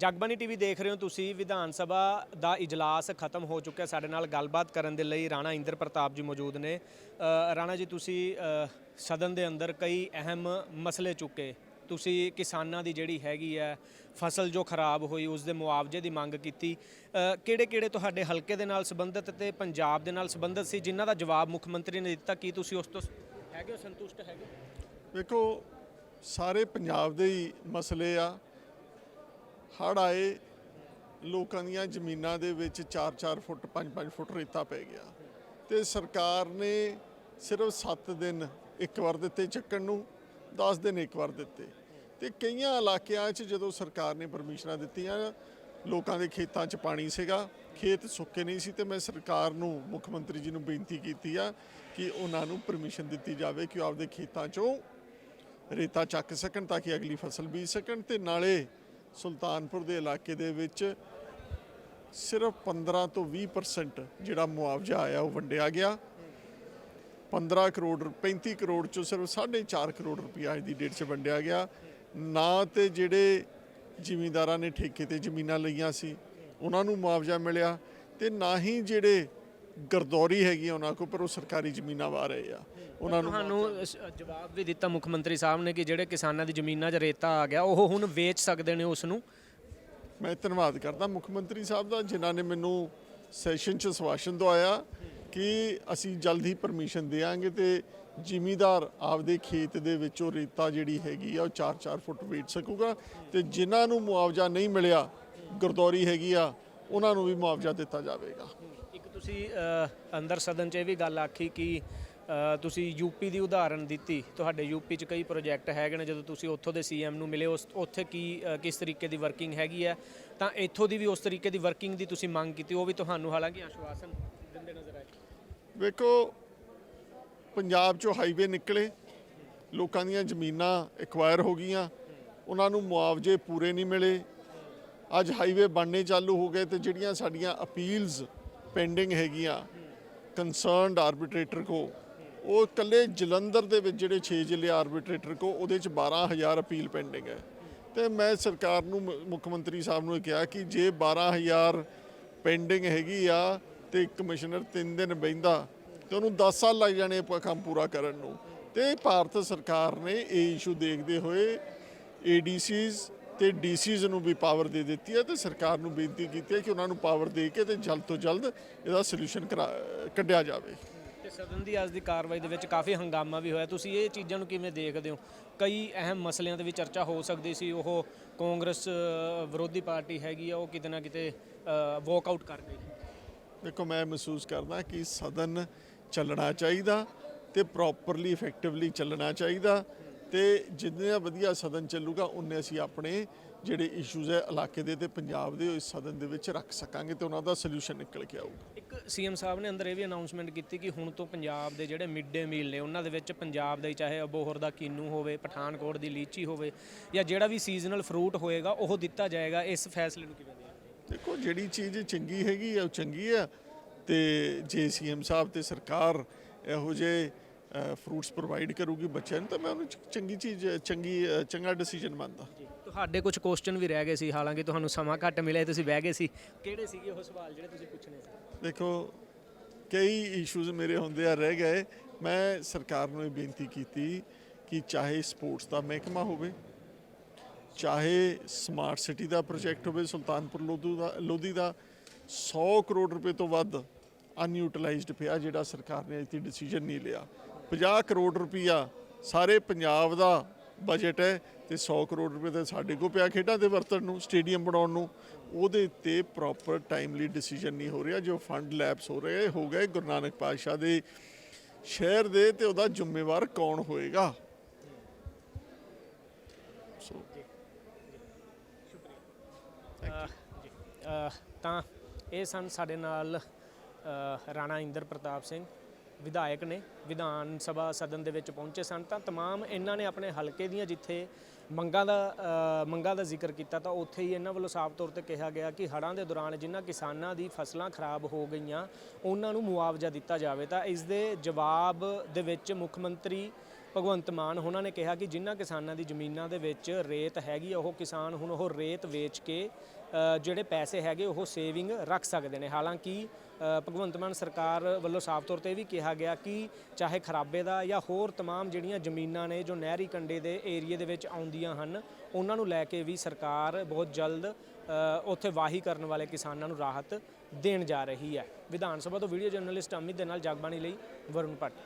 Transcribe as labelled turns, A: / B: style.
A: Jagbani TV ਦੇਖ ਰਹੇ ਹੋ ਤੁਸੀਂ, ਵਿਧਾਨ ਸਭਾ ਦਾ ਇਜਲਾਸ ਖਤਮ ਹੋ ਚੁੱਕਿਆ। ਸਾਡੇ ਨਾਲ ਗੱਲਬਾਤ ਕਰਨ ਦੇ ਲਈ ਰਾਣਾ ਇੰਦਰ ਪ੍ਰਤਾਪ ਜੀ ਮੌਜੂਦ ਨੇ। ਰਾਣਾ ਜੀ, ਤੁਸੀਂ ਸਦਨ ਦੇ ਅੰਦਰ ਕਈ ਅਹਿਮ ਮਸਲੇ ਚੁੱਕੇ। ਤੁਸੀਂ ਕਿਸਾਨਾਂ ਦੀ ਜਿਹੜੀ ਹੈਗੀ ਹੈ, ਫਸਲ ਜੋ ਖਰਾਬ ਹੋਈ, ਉਸ ਦੇ ਮੁਆਵਜ਼ੇ ਦੀ ਮੰਗ ਕੀਤੀ। ਕਿਹੜੇ ਕਿਹੜੇ ਤੁਹਾਡੇ ਹਲਕੇ ਦੇ ਨਾਲ ਸੰਬੰਧਿਤ ਤੇ ਪੰਜਾਬ ਦੇ ਨਾਲ ਸੰਬੰਧਿਤ ਸੀ, ਜਿਨ੍ਹਾਂ ਦਾ ਜਵਾਬ ਮੁੱਖ ਮੰਤਰੀ ਨੇ ਦਿੱਤਾ? ਕੀ ਤੁਸੀਂ ਉਸ ਤੋਂ ਹੈਗੇ ਹੋ, ਸੰਤੁਸ਼ਟ ਹੈਗੇ ਹੋ?
B: ਵੇਖੋ ਸਾਰੇ ਪੰਜਾਬ ਦੇ ਹੀ ਮਸਲੇ ਆ। ਹੜ੍ਹ ਆਏ, ਲੋਕਾਂ ਦੀਆਂ ਜ਼ਮੀਨਾਂ ਦੇ ਵਿੱਚ 4-4 ਫੁੱਟ 5-5 ਫੁੱਟ ਰੇਤਾ ਪੈ ਗਿਆ। ਤੇ ਸਰਕਾਰ ਨੇ ਸਿਰਫ 7 ਦਿਨ ਇੱਕ ਵਾਰ ਦਿੱਤੇ ਚੱਕਣ ਨੂੰ 10 ਦਿਨ ਇੱਕ ਵਾਰ ਦਿੱਤੇ। ਤੇ ਕਈਆਂ ਇਲਾਕਿਆਂ 'ਚ ਜਦੋਂ ਸਰਕਾਰ ਨੇ ਪਰਮਿਸ਼ਨਾਂ ਦਿੱਤੀਆਂ, ਲੋਕਾਂ ਦੇ ਖੇਤਾਂ 'ਚ ਪਾਣੀ ਸੀਗਾ, ਖੇਤ ਸੁੱਕੇ ਨਹੀਂ ਸੀ ਤੇ ਮੈਂ ਸਰਕਾਰ ਨੂੰ, ਮੁੱਖ ਮੰਤਰੀ ਜੀ ਨੂੰ ਬੇਨਤੀ ਕੀਤੀ ਆ ਕਿ ਉਹਨਾਂ ਨੂੰ ਪਰਮਿਸ਼ਨ ਦਿੱਤੀ ਜਾਵੇ ਕਿ ਉਹ ਆਪਦੇ ਖੇਤਾਂ 'ਚੋਂ ਰੇਤਾ ਚੱਕ ਸਕਣ ਤਾਂ ਕਿ ਅਗਲੀ ਫਸਲ ਬੀਜ ਸਕਣ ਤੇ ਨਾਲੇ ਸੁਲਤਾਨਪੁਰ ਦੇ ਇਲਾਕੇ ਦੇ ਵਿੱਚ ਸਿਰਫ 15 ਤੋਂ 20% ਜਿਹੜਾ ਮੁਆਵਜ਼ਾ ਆਇਆ ਉਹ ਵੰਡਿਆ ਗਿਆ। 15 ਕਰੋੜ 35 ਕਰੋੜ ਚੋਂ ਸਿਰਫ 4.5 ਕਰੋੜ ਰੁਪਇਆ ਅੱਜ ਦੀ ਡੇਟ 'ਚ ਵੰਡਿਆ ਗਿਆ। ਨਾ ਤੇ ਜਿਹੜੇ ਜ਼ਿਮੀਂਦਾਰਾਂ ਨੇ ਠੇਕੇ ਤੇ ਜ਼ਮੀਨਾਂ ਲਈਆਂ ਸੀ, ਉਹਨਾਂ ਨੂੰ ਮੁਆਵਜ਼ਾ ਮਿਲਿਆ ਤੇ ਨਾ ਹੀ ਜਿਹੜੇ ਗਰਦੌਰੀ ਹੈਗੀ ਉਹਨਾਂ ਕੋਲ ਪਰ ਉਹ ਸਰਕਾਰੀ ਜ਼ਮੀਨਾਂ ਵਾ ਰਹੇ ਆ। ਉਹਨਾਂ ਨੂੰ
A: ਤੁਹਾਨੂੰ ਸ- ਜਵਾਬ ਵੀ ਦਿੱਤਾ ਮੁੱਖ ਮੰਤਰੀ ਸਾਹਿਬ ਨੇ ਕਿ ਜਿਹੜੇ ਕਿਸਾਨਾਂ ਦੀ ਜ਼ਮੀਨਾਂ 'ਚ ਰੇਤਾ ਆ ਗਿਆ ਉਹ ਹੁਣ ਵੇਚ ਸਕਦੇ ਨੇ ਉਸ ਨੂੰ?
B: ਮੈਂ ਧੰਨਵਾਦ ਕਰਦਾ ਮੁੱਖ ਮੰਤਰੀ ਸਾਹਿਬ ਦਾ ਜਿਨ੍ਹਾਂ ਨੇ ਮੈਨੂੰ ਸੈਸ਼ਨ 'ਚ ਸਵਾਸ਼ਨ ਦਵਾਇਆ ਕਿ ਅਸੀਂ ਜਲਦ ਹੀ ਪਰਮਿਸ਼ਨ ਦੇਵਾਂਗੇ ਤੇ ਜ਼ਿਮੀਦਾਰ ਆਪਦੇ ਖੇਤ ਦੇ ਵਿੱਚੋਂ ਰੇਤਾ ਜਿਹੜੀ ਹੈਗੀ ਆ ਉਹ 4-4 ਫੁੱਟ ਵੇਚ ਸਕੂਗਾ ਤੇ ਜਿਨ੍ਹਾਂ ਨੂੰ ਮੁਆਵਜ਼ਾ ਨਹੀਂ ਮਿਲਿਆ ਗਰਦੌਰੀ ਹੈਗੀ ਆ ਉਹਨਾਂ ਨੂੰ ਵੀ ਮੁਆਵਜ਼ਾ ਦਿੱਤਾ ਜਾਵੇਗਾ।
A: ਤੁਸੀਂ ਅੰਦਰ ਸਦਨ 'ਚ ਇਹ ਵੀ ਗੱਲ ਆਖੀ ਕਿ ਅ, ਤੁਸੀਂ ਯੂਪੀ ਦੀ ਉਦਾਹਰਣ ਦਿੱਤੀ। ਤੁਹਾਡੇ ਯੂਪੀ 'ਚ ਕਈ ਪ੍ਰੋਜੈਕਟ ਹੈਗੇ ਨੇ ਜਦੋਂ ਤੁਸੀਂ ਉੱਥੋਂ ਦੇ ਸੀਐਮ ਨੂੰ ਮਿਲੇ ਉਸ ਉੱਥੇ ਕੀ ਕਿਸ ਤਰੀਕੇ ਦੀ ਵਰਕਿੰਗ ਹੈਗੀ ਹੈ? ਤਾਂ ਇੱਥੋਂ ਦੀ ਵੀ ਉਸ ਤਰੀਕੇ ਦੀ ਵਰਕਿੰਗ ਦੀ ਤੁਸੀਂ ਮੰਗ ਕੀਤੀ ਉਹ ਵੀ ਤੁਹਾਨੂੰ ਹਾਲਾਂਕਿ ਆਸ਼ਵਾਸਨ ਦਿੰਦੇ ਨਜ਼ਰ ਆਏ।
B: ਵੇਖੋ ਪੰਜਾਬ 'ਚੋਂ ਹਾਈਵੇ ਨਿਕਲੇ ਲੋਕਾਂ ਦੀਆਂ ਜ਼ਮੀਨਾਂ ਐਕਵਾਇਰ ਹੋ ਗਈਆਂ ਉਹਨਾਂ ਨੂੰ ਮੁਆਵਜ਼ੇ ਪੂਰੇ ਨਹੀਂ ਮਿਲੇ। ਅੱਜ ਹਾਈਵੇ ਬਣਨੇ ਚਾਲੂ ਹੋ ਗਏ ਤੇ ਜਿਹੜੀਆਂ ਸਾਡੀਆਂ ਅਪੀਲਸ ਪੈਂਡਿੰਗ ਹੈਗੀਆਂ ਕੰਸਰਨਡ ਆਰਬਿਟ੍ਰੇਟਰ ਕੋ ਉਹ ਇਕੱਲੇ ਜਲੰਧਰ ਦੇ ਵਿੱਚ ਜਿਹੜੇ 6 ਜ਼ਿਲ੍ਹੇ ਆਰਬਿਟ੍ਰੇਟਰ ਕੋ ਉਹਦੇ ਚ 12000 ਅਪੀਲ ਪੈਂਡਿੰਗ ਹੈ। ਤੇ ਮੈਂ ਸਰਕਾਰ ਨੂੰ, ਮ- ਮੁੱਖ ਮੰਤਰੀ ਸਾਹਿਬ ਨੂੰ ਕਿਹਾ ਕਿ ਜੇ 12000 ਪੈਂਡਿੰਗ ਹੈਗੀ ਆ ਤੇ ਕਮਿਸ਼ਨਰ 3 ਦਿਨ ਬਹਿੰਦਾ, ਤੇ ਉਹਨੂੰ 10 ਸਾਲ ਲੱਗ ਜਾਣੇ ਪ- ਕੰਮ ਪੂਰਾ ਕਰਨ ਨੂੰ। ਤੇ ਭਾਰਤ ਸਰਕਾਰ ਨੇ ਇਹ ਇਸ਼ੂ ਦੇਖਦੇ ਹੋਏ ਏਡੀਸੀਜ਼ ਤੇ ਡੀਸੀਜ਼ ਨੂੰ ਵੀ ਪਾਵਰ ਦੇ ਦਿੱਤੀ ਹੈ ਤੇ ਸਰਕਾਰ ਨੂੰ ਬੇਨਤੀ ਕੀਤੀ ਹੈ ਕਿ ਉਹਨਾਂ ਨੂੰ ਪਾਵਰ ਦੇ ਕੇ ਤੇ ਜਲਦ ਤੋਂ ਜਲਦ ਇਹਦਾ ਸੋਲੂਸ਼ਨ ਕੱਢਿਆ ਜਾਵੇ।
A: ਤੇ ਸਦਨ ਦੀ ਅੱਜ ਦੀ ਕਾਰਵਾਈ ਦੇ ਵਿੱਚ ਕਾਫੀ ਹੰਗਾਮਾ ਵੀ ਹੋਇਆ। ਤੁਸੀਂ ਇਹ ਚੀਜ਼ਾਂ ਨੂੰ ਕਿਵੇਂ ਦੇਖਦੇ ਹੋ? ਕਈ ਅਹਿਮ ਮਸਲਿਆਂ ਦੇ ਵੀ ਚਰਚਾ ਹੋ ਸਕਦੀ ਸੀ। ਉਹ ਕਾਂਗਰਸ ਵਿਰੋਧੀ ਪਾਰਟੀ ਹੈਗੀ ਆ ਉਹ ਕਿਤੇ ਨਾ ਕਿਤੇ ਵਾਕਆਊਟ ਕਰ ਗਈ।
B: ਦੇਖੋ ਮੈਂ ਮਹਿਸੂਸ ਕਰਦਾ ਕਿ ਸਦਨ ਚੱਲਣਾ ਚਾਹੀਦਾ ਤੇ ਪ੍ਰੋਪਰਲੀ ਇਫੈਕਟਿਵਲੀ ਚੱਲਣਾ ਚਾਹੀਦਾ। ਤੇ ਜਿੰਨਾ ਵਧੀਆ ਸਦਨ ਚੱਲੂਗਾ ਉਨੇ ਅਸੀਂ ਆਪਣੇ ਜਿਹੜੇ ਇਸ਼ੂਜ਼ ਹੈ ਇਲਾਕੇ ਦੇ ਤੇ ਪੰਜਾਬ ਦੇ ਇਸ ਸਦਨ ਦੇ ਵਿੱਚ ਰੱਖ ਸਕਾਂਗੇ ਤੇ ਉਹਨਾਂ ਦਾ ਸੋਲੂਸ਼ਨ ਨਿਕਲ ਕੇ ਆਊਗਾ।
A: ਇੱਕ ਸੀਐਮ ਸਾਹਿਬ ਨੇ ਅੰਦਰ ਇਹ ਵੀ ਅਨਾਉਂਸਮੈਂਟ ਕੀਤੀ ਕਿ ਹੁਣ ਤੋਂ ਪੰਜਾਬ ਦੇ ਜਿਹੜੇ ਮਿਡ ਡੇ ਮੀਲ ਨੇ ਉਹਨਾਂ ਦੇ ਵਿੱਚ ਪੰਜਾਬ ਦਾ ਚਾਹੇ ਅਬੋਹਰ ਦਾ ਕੀਨੂ ਹੋਵੇ ਪਠਾਨਕੋਟ ਦੀ ਲੀਚੀ ਹੋਵੇ ਜਾਂ ਜਿਹੜਾ ਵੀ ਸੀਜ਼ਨਲ ਫਰੂਟ ਹੋਏਗਾ ਉਹ ਦਿੱਤਾ ਜਾਏਗਾ। ਇਸ ਫੈਸਲੇ ਨੂੰ ਕਿਵੇਂ
B: ਦੇਖੋ ਜਿਹੜੀ ਚੀਜ਼ ਚੰਗੀ ਹੈਗੀ ਉਹ ਚੰਗੀ ਆ ਤੇ ਜੇ ਸੀਐਮ ਸਾਹਿਬ ਤੇ ਸਰਕਾਰ ਇਹੋ ਜਿਹੇ ਫਰੂਟਸ ਪ੍ਰੋਵਾਈਡ ਕਰੂਗੀ ਬੱਚਿਆਂ ਨੂੰ ਤਾਂ ਮੈਂ ਉਹਨੂੰ ਚੰਗੀ ਚੀਜ਼ ਚੰਗੀ ਚੰਗਾ ਡਿਸੀਜਨ ਮੰਨਦਾ।
A: ਤੁਹਾਡੇ ਕੁਝ ਕੁਐਸਚਨ ਵੀ ਰਹਿ ਗਏ ਸੀ ਹਾਲਾਂਕਿ ਤੁਹਾਨੂੰ ਸਮਾਂ ਘੱਟ ਮਿਲਿਆ ਤੁਸੀਂ ਬਹਿ ਗਏ ਸੀ। ਕਿਹੜੇ ਸੀਗੇ ਉਹ ਸਵਾਲ ਜਿਹੜੇ ਤੁਸੀਂ ਪੁੱਛਣੇ ਸੀ?
B: ਦੇਖੋ ਕਈ ਇਸ਼ੂਜ਼ ਮੇਰੇ ਹੁੰਦੇ ਆ ਰਹਿ ਗਏ। ਮੈਂ ਸਰਕਾਰ ਨੂੰ ਇਹ ਬੇਨਤੀ ਕੀਤੀ ਕਿ ਚਾਹੇ ਸਪੋਰਟਸ ਦਾ ਮਹਿਕਮਾ ਹੋਵੇ ਚਾਹੇ ਸਮਾਰਟ ਸਿਟੀ ਦਾ ਪ੍ਰੋਜੈਕਟ ਹੋਵੇ ਸੁਲਤਾਨਪੁਰ ਲੋਧੂ ਦਾ ਲੋਧੀ ਦਾ 100 ਕਰੋੜ ਰੁਪਏ ਤੋਂ ਵੱਧ ਅਨਯੂਟਿਲਾਈਜ਼ਡ ਪਿਆ ਜਿਹੜਾ ਸਰਕਾਰ ਨੇ ਅਜੇ ਡਿਸੀਜਨ ਨਹੀਂ ਲਿਆ। 50 ਕਰੋੜ ਰੁਪਈਆ ਸਾਰੇ ਪੰਜਾਬ ਦਾ ਬਜਟ ਹੈ ਤੇ 100 ਕਰੋੜ ਰੁਪਏ ਤਾਂ ਸਾਡੇ ਕੋਲ ਪਿਆ ਖੇਡਾਂ ਦੇ ਵਰਤਣ ਨੂੰ, ਸਟੇਡੀਅਮ ਬਣਾਉਣ ਨੂੰ। ਉਹਦੇ ਤੇ ਪ੍ਰੋਪਰ ਟਾਈਮਲੀ ਡਿਸੀਜਨ ਨਹੀਂ ਹੋ ਰਿਹਾ, ਜੋ ਫੰਡ ਲੈਪਸ ਹੋ ਰਿਹਾ ਹੋ ਗਏ ਗੁਰੂ ਨਾਨਕ ਪਾਤਸ਼ਾਹ ਦੇ ਸ਼ਹਿਰ ਦੇ ਤੇ ਉਹਦਾ ਜ਼ਿੰਮੇਵਾਰ ਕੌਣ ਹੋਏਗਾ? ਸੋ
A: ਤਾਂ ਇਹ ਸਨ ਸਾਡੇ ਨਾਲ ਰਾਣਾ ਇੰਦਰ ਪ੍ਰਤਾਪ ਸਿੰਘ। ਵਿਧਾਇਕ ਨੇ ਵਿਧਾਨ ਸਭਾ ਸਦਨ ਦੇ ਵਿੱਚ ਪਹੁੰਚੇ ਸਨ ਤਾਂ तमाम ਇਹਨਾਂ ਨੇ ਆਪਣੇ ਹਲਕੇ ਦੀਆਂ ਜਿੱਥੇ ਮੰਗਾਂ ਦਾ ਅਹ ਮੰਗਾਂ ਦਾ ਜ਼ਿਕਰ ਕੀਤਾ ਤਾਂ ਉੱਥੇ ਹੀ ਇਹਨਾਂ ਵੱਲੋਂ ਸਾਫ਼ ਤੌਰ ਤੇ ਕਿਹਾ ਗਿਆ ਕਿ ਹੜ੍ਹਾਂ ਦੇ ਦੌਰਾਨ ਜਿਨ੍ਹਾਂ ਕਿਸਾਨਾਂ ਦੀ ਫਸਲਾਂ ਖਰਾਬ ਹੋ ਗਈਆਂ ਉਹਨਾਂ ਨੂੰ ਮੁਆਵਜ਼ਾ ਦਿੱਤਾ ਜਾਵੇ ਤਾਂ ਇਸ ਦੇ ਜਵਾਬ ਦੇ ਵਿੱਚ ਮੁੱਖ ਮੰਤਰੀ ਭਗਵੰਤ ਮਾਨ ਉਹਨਾਂ ਨੇ ਕਿਹਾ ਕਿ ਜਿਨ੍ਹਾਂ ਕਿਸਾਨਾਂ ਦੀ ਜ਼ਮੀਨਾਂ ਦੇ ਵਿੱਚ ਰੇਤ ਹੈਗੀ ਆ, ਉਹ ਕਿਸਾਨ ਹੁਣ ਉਹ ਰੇਤ ਵੇਚ ਕੇ ਅ, ਜਿਹੜੇ ਪੈਸੇ ਹੈਗੇ ਉਹ ਸੇਵਿੰਗ ਰੱਖ ਸਕਦੇ ਨੇ ਹਾਲਾਂਕਿ ਅ, ਭਗਵੰਤ ਮਾਨ ਸਰਕਾਰ ਵੱਲੋਂ ਸਾਫ਼ ਤੌਰ ਤੇ ਇਹ ਵੀ ਕਿਹਾ ਗਿਆ ਕਿ ਚਾਹੇ ਖਰਾਬੇ ਦਾ ਜਾਂ ਹੋਰ तमाम ਜਿਹੜੀਆਂ ਜ਼ਮੀਨਾਂ ਨੇ ਜੋ ਨਹਿਰੀ ਕੰਡੇ ਦੇ ਏਰੀਏ ਦੇ ਵਿੱਚ ਆਉਂਦੀਆਂ ਹਨ ਉਹਨਾਂ ਨੂੰ ਲੈ ਕੇ ਵੀ ਸਰਕਾਰ ਬਹੁਤ ਜਲਦ ਅ, ਉੱਥੇ ਵਾਹੀ ਕਰਨ ਵਾਲੇ ਕਿਸਾਨਾਂ ਨੂੰ ਰਾਹਤ ਦੇਣ ਜਾ ਰਹੀ ਹੈ ਵਿਧਾਨ ਸਭਾ ਤੋਂ ਵੀਡੀਓ ਜਰਨਲਿਸਟ ਅਮਿਤ ਦੇ ਨਾਲ ਜਗਬਾਣੀ ਲਈ ਵਰੁਣ ਭੱਟ